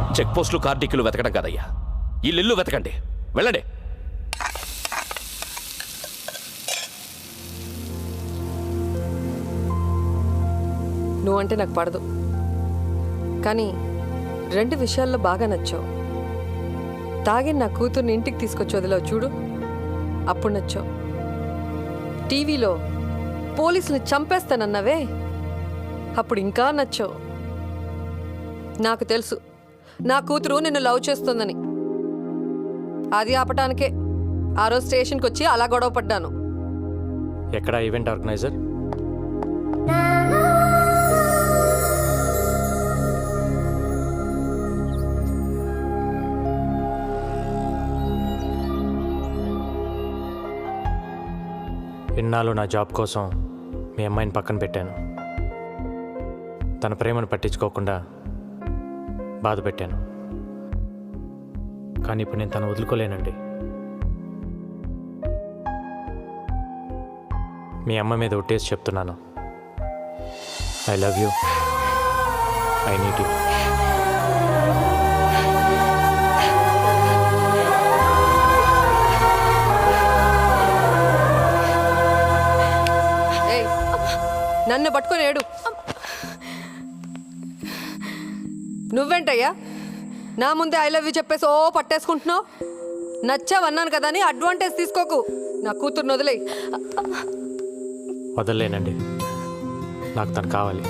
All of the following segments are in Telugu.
చెక్ పోస్టులు కార్డిక్యులు వెతకడం కాదయ్యా. ఇల్లు వెతకండి. వెళ్ళండి. నువ్వంటే నాకు పడదు. కానీ రెండు విషయాల్లో బాగా నచ్చావు. తాగి నా కూతుర్ని ఇంటికి తీసుకొచ్చి వదిలావు చూడు. అప్పుడు నచ్చావు. టీవీలో పోలీసుని చంపేస్తానన్నావే. అప్పుడు ఇంకా నచ్చావు. నాకు తెలుసు. నా కూతురు నిన్ను లవ్ చేస్తుందని. అది ఆపటానికే ఆ రోజు స్టేషన్కి వచ్చి అలా గొడవ పడ్డాను. ఎక్కడ ఈవెంట్ ఆర్గనైజర్? ఇన్నాళ్ళు నా జాబ్ కోసం మీ అమ్మాయిని పక్కన పెట్టాను. తన ప్రేమను పట్టించుకోకుండా బాధ పెట్టాను. కానీ ఇప్పుడు నేను తను వదులుకోలేనండి. మీ అమ్మ మీద ఒట్టేసి చెప్తున్నాను. I love you I need you నన్ను పట్టుకొని ఏడు. నువ్వేంటయ్యా? నా ముందే ఐ లవ్ యూ చెప్పేసి ఓ పట్టేసుకుంటున్నావు? నచ్చావన్నాను కదా అని అడ్వాంటేజ్ తీసుకోకు. నా కూతుర్ని వదిలేయి. వదలలేనండి. నాకు తను కావాలి.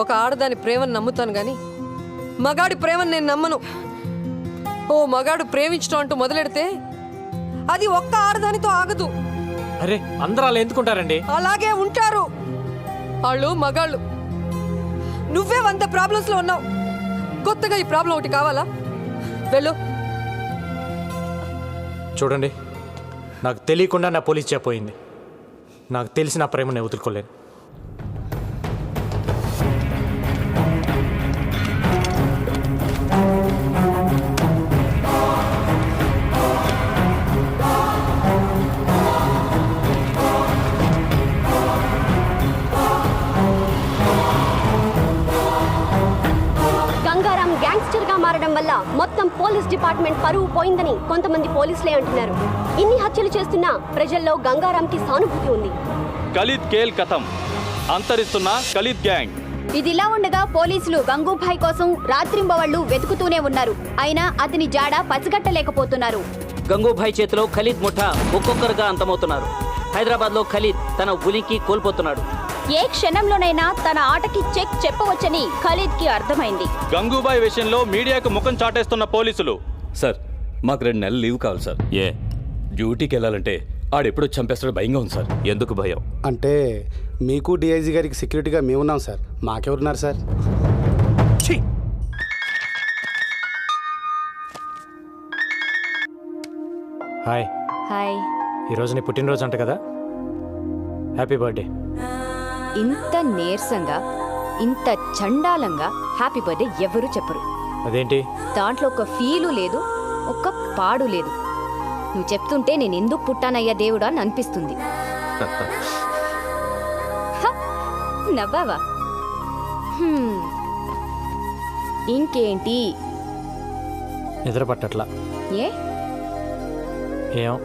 ఒక ఆడదాని ప్రేమను నమ్ముతాను గాని మగాడి ప్రేమను నేను నమ్మను. ఓ మగాడు ప్రేమించడం అంటూ మొదలెడితే అది ఒక్క ఆడదానితో ఆగదు. అరే అందరూ అలా ఎందుకుంటారండి? అలాగే ఉంటారు. వాళ్ళు మగాళ్ళు. నువ్వే వంద ప్రాబ్లమ్స్లో ఉన్నావు. కొత్తగా ఈ ప్రాబ్లం ఒకటి కావాలా? వెళ్ళు. చూడండి నాకు తెలియకుండా నా పోలీస్ చెప్పోయింది నాకు తెలిసి నా ప్రేమ నేను వదులుకోలేను. పోలీస్ డిపార్ట్మెంట్ పరువు పోయిందని కొంతమంది పోలీసులే అంటున్నారు. ఇన్ని హత్యలు చేస్తున్నా ప్రజల్లో గంగారాంకి సానుభూతి ఉంది. ఖలీద్ కేల్ కథం. అంతరిస్తున్న ఖలీద్ గ్యాంగ్. ఇదిలా ఉండగా పోలీసులు గంగూభాయ్ కోసం రాత్రింబవళ్ళు వెతుకుతూనే ఉన్నారు. అయినా అతని జాడ పసిగట్టలేకపోతున్నారు. గంగూభాయ్ చేతిలో ఖలీద్ ముఠా ఒక్కొక్కరుగా అంతమవుతున్నారు. హైదరాబాద్లో ఖలీద్ తన ఉనికి కోల్పోతున్నాడు. ఏ క్షణంలోనైనా తన ఆటకి చెక్ చెప్పవచ్చని ఖలీద్కి అర్థమైంది. గంగూబాయ్ విషయంలో మీడియాకు ముఖం చాటేస్తున్న పోలీసులు. సార్ మాకు రెండు నెలలు లీవ్ కావాలి సార్. ఏ? డ్యూటీకి వెళ్ళాలంటే ఆడెప్పుడో చంపేస్తాడో భయంగా ఉంది సార్. ఎందుకు భయం? అంటే మీకు డిఐజీ గారికి సెక్యూరిటీగా మేము ఉన్నాం సార్. మాకెవరున్నారు సార్? హాయ్. హాయ్. ఈరోజు నీ పుట్టినరోజు అంట కదా? హ్యాపీ బర్త్డే ఇంత నీరసంగా ఇంత చండాలంగా హ్యాపీ బర్త్డే ఎవరు చెప్పరు. అదేంటి? దాంట్లో ఒక ఫీలు లేదు ఒక్క పాడు లేదు. నువ్వు చెప్తుంటే నేను ఎందుకు పుట్టానయ్యా దేవుడా అని అనిపిస్తుంది. హ, నవ్వావా? హ్మ్. ఇంకేంటి? నిద్ర పట్టట్లా ఏ? ఏం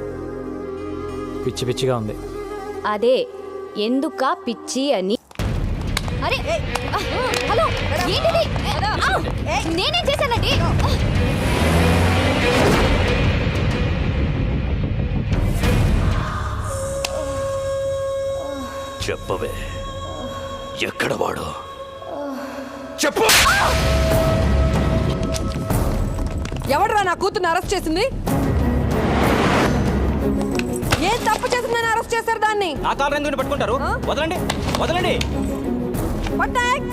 పిచ్చి పిచ్చిగా ఉంది. అదే ఎందుక పిచ్చి అని? అరే హలో ఏంటిది? నేనేం చేశానండి? చెప్పవే. ఎక్కడ వాడు? చెప్పు. ఎవడరా నా కూతుర్ని అరెస్ట్ చేసింది? దాన్ని నా కారు ఎందుకు పట్టుకుంటారు? వదలండి వదలండి. పట్టాక్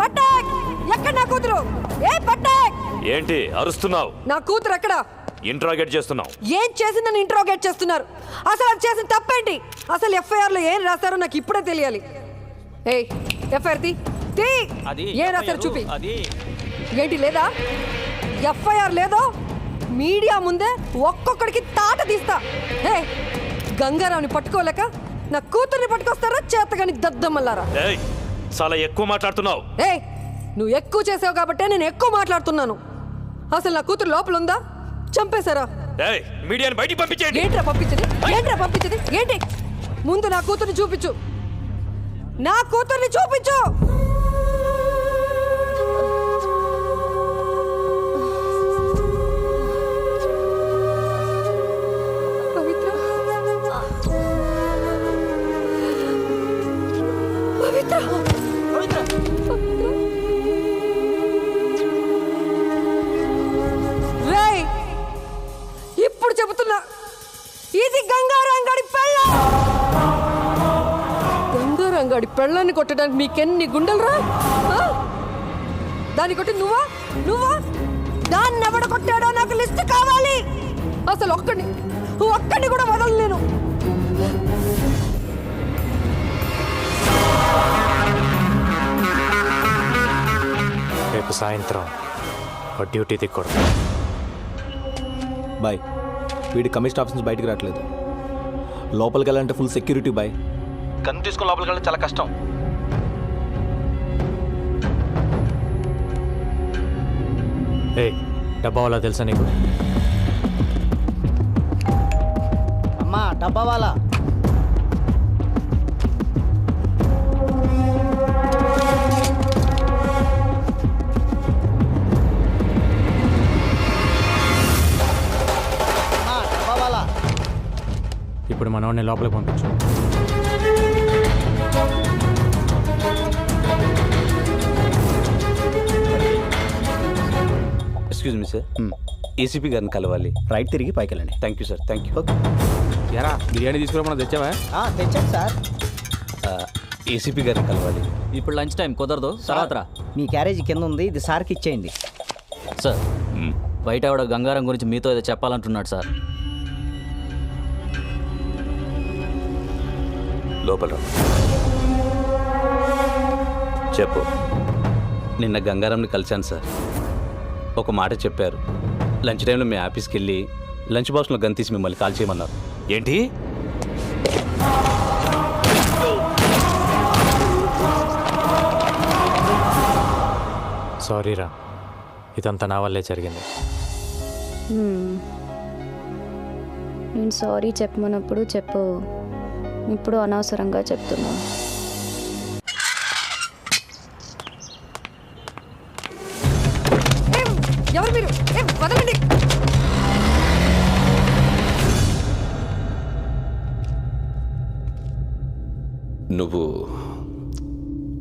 పట్టాక్ ఎక్కడ నా కూతురు? ఏ పట్టాక్ ఏంటి అరుస్తున్నావు? నా కూతురు ఎక్కడ? ఇంట్రాగేట్ చేస్తున్నావు. ఏం చేసిందని ఇంట్రోగేట్ చేస్తున్నారు? అసలు అది చేసిన తప్పేంటి? అసలు ఎఫ్ఐఆర్లో ఏం రాస్తారో నాకు ఇప్పుడే తెలియాలి. ఏయ్ ఎఫ్ఐఆర్ తీ తీ. అది ఏం రాశారు చూపి. అది. ఏంటి లేదా? ఎఫ్ఐఆర్ లేదో? మీడియా ముందే ఒక్కొక్కడికి తాట తీస్తా. హే గంగారావుని పట్టుకోలేక నా కూతుర్ని పట్టుకొస్తారా? చేతగాని దద్దమ్మల్లారా? ఏయ్ చాలా ఎక్కువ మాట్లాడుతున్నావు. ఏయ్ నువ్వు ఎక్కువ చేసావు కాబట్టే నేను ఎక్కువ మాట్లాడుతున్నాను. అసలు నా కూతురు లోపల ఉందా చంపేశారా మీడియాని బయటికి పంపించేయండి. ఏంట్రా పంపించది? ఏంట్రా పంపించది? ఏంటి? ముందు నా కూతుర్ని చూపించు. నా కూతుర్ని చూపించు! రేయ్ ఇప్పుడు చెబుతున్నా. ఇది గంగారంగడి పెళ్ళ. గంగారంగడి పెళ్ళాన్ని కొట్టడానికి మీకెన్ని గుండెలరా? దాన్ని కొట్టి నువ్వా? నువ్వా? దాన్ని ఎవడ కొట్టాడో నాకు లిస్ట్ కావాలి. అసలు ఒక్కడిని ఒక్కడిని కూడా వదలలేను రేపు సాయంత్రం ఓ డ్యూటీ దిక్కూడదు. బాయ్. వీడి కమిషన్ ఆఫీస్ నుంచి బయటికి రావట్లేదు. లోపలికి వెళ్ళాలంటే ఫుల్ సెక్యూరిటీ బాయ్. కన్ను తీసుకుని లోపలికి వెళ్ళడం చాలా కష్టం. ఏ డబ్బా వాళ్ళ తెలుసా నీకు? అమ్మా డబ్బా వాళ్ళ. ఇప్పుడు మనవాడిని లోపలికి పంపించు ఎక్స్క్యూజ్ మీ సార్ ఏసీపీ గారిని కలవాలి. రైట్ తిరిగి పైకి వెళ్ళండి. Thank you sir thank you ఎరా బిర్యానీ తీసుకురామన్నా తెచ్చావా? తెచ్చాను సార్. ఏసీపీ గారిని కలవాలి. ఇప్పుడు లంచ్ టైం కుదరదు. తర్వాత రా. మీ క్యారేజీ కింద ఉంది ఇది సార్కి ఇచ్చేయండి. సార్ బయట ఆవిడ గంగారం గురించి మీతో ఏదో చెప్పాలంటున్నాడు సార్. లోపల. చెప్పు. నిన్న గంగారాంని కలిశాను సార్. ఒక మాట చెప్పారు. లంచ్ టైంలో మీ ఆఫీస్కి వెళ్ళి లంచ్ బాక్స్లో గన్ తీసి మిమ్మల్ని కాల్ చేయమన్నారు. ఏంటి? సారీ రా. ఇదంతా నా వల్లే జరిగింది. నేను సారీ చెప్పమన్నప్పుడు చెప్పు. ఇప్పుడు అనవసరంగా చెప్తున్నా. ఏం? ఎవరు మీరు? ఏం, వదలండి. నువ్వు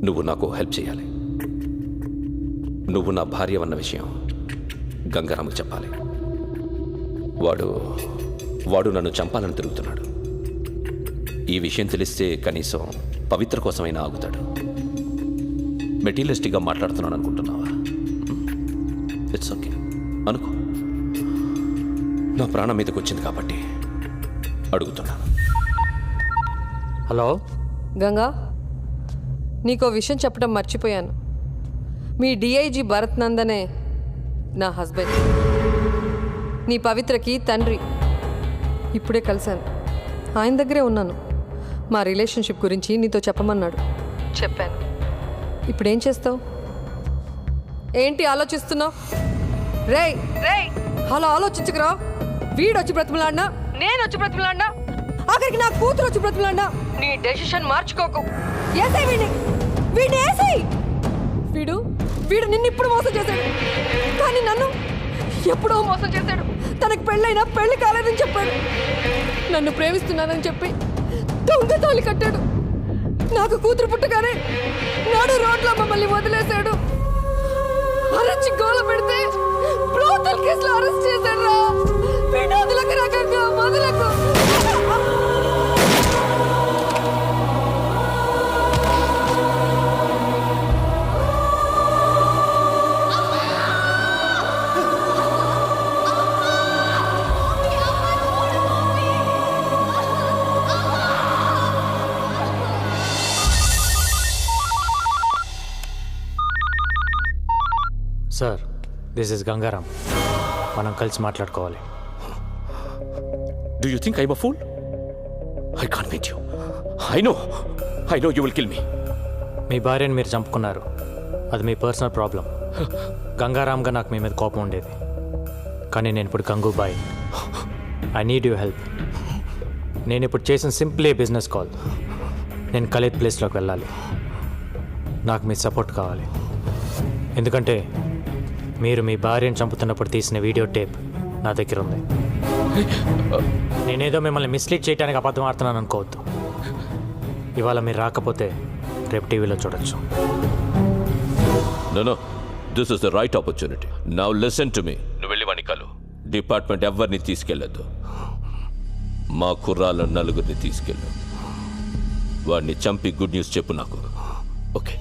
నువ్వు నాకు హెల్ప్ చేయాలి. నువ్వు నా భార్య అన్న విషయం గంగారాముకు చెప్పాలి. వాడు వాడు నన్ను చంపాలని తిరుగుతున్నాడు. ఈ విషయం తెలిస్తే కనీసం పవిత్ర కోసమైనా ఆగుతాడు. మెటీరియలిస్టిక్గా మాట్లాడుతున్నాను అనుకుంటున్నావా? ఇట్స్ ఓకే అనుకో. నా ప్రాణం మీదకి వచ్చింది కాబట్టి అడుగుతున్నాను హలో? గంగా నీకో విషయం చెప్పడం మర్చిపోయాను. మీ డిఐజీ భరత్ నందనే నా హస్బెండ్. నీ పవిత్రకి తండ్రి. ఇప్పుడే కలిశాను. ఆయన దగ్గరే ఉన్నాను. మా రిలేషన్షిప్ గురించి నీతో చెప్పమన్నాడు. చెప్పాను. ఇప్పుడేం చేస్తావు? ఏంటి ఆలోచిస్తున్నావు? రేయ్! రేయ్! అలా ఆలోచించకురా. వీడు వచ్చి బ్రతిమలాడినా? నేను వచ్చి బ్రతిమలాడినా? ఆఖరికి నా కూతురు వచ్చి బ్రతిమలాడినా? నీ డెసిషన్ మార్చుకోకు. ఏసై వీడిని! వీడిని ఏసై! వీడు వీడు నిన్ను ఇప్పుడు మోసం చేశాడు. కానీ నన్ను ఎప్పుడో మోసం చేశాడు. తనకు పెళ్ళైనా పెళ్ళి కాలేదని చెప్పాడు. నన్ను ప్రేమిస్తున్నానని చెప్పి దొంగ కట్టాడు. నాకు కూతురు పుట్టగానే నాడు రోడ్లో మమ్మల్ని వదిలేశాడు. అరచి గోల పెడితే బ్రోతల్ కేసులో అరెస్ట్ చేశాడు రా. వినోదులకు రకంగా మొదలకు సార్ దిస్ ఇస్ గంగారాం మనం కలిసి మాట్లాడుకోవాలి. You think I'm a fool? I can't meet you. I know. I know you will kill me. మీ భార్యను మీరు చంపుకున్నారు. అది మీ పర్సనల్ ప్రాబ్లం గంగారాంగా నాకు మీ మీద కోపం ఉండేది. కానీ నేను ఇప్పుడు Gangubai I need you help నేను ఇప్పుడు చేసిన సింప్లీ బిజినెస్ కాల్ నేను ఖలీద్ ప్లేస్లోకి వెళ్ళాలి. నాకు మీ సపోర్ట్ కావాలి. ఎందుకంటే మీరు మీ భార్యను చంపుతున్నప్పుడు తీసిన వీడియో టేప్ నా దగ్గర ఉంది నేనేదో మిమ్మల్ని మిస్లీడ్ చేయడానికి అబద్ధం ఆడుతున్నాను అనుకోవద్దు. ఇవాళ మీరు రాకపోతే రేపు టీవీలో చూడొచ్చు. No no this is the right opportunity now listen to me నువ్వు వెళ్ళి వాణ్ణి కలు. డిపార్ట్మెంట్ ఎవరిని తీసుకెళ్ళొద్దు మా కుర్రాళ్ళ నలుగురిని తీసుకెళ్ళు. వాడిని చంపి గుడ్ న్యూస్ చెప్పు నాకు. ఓకే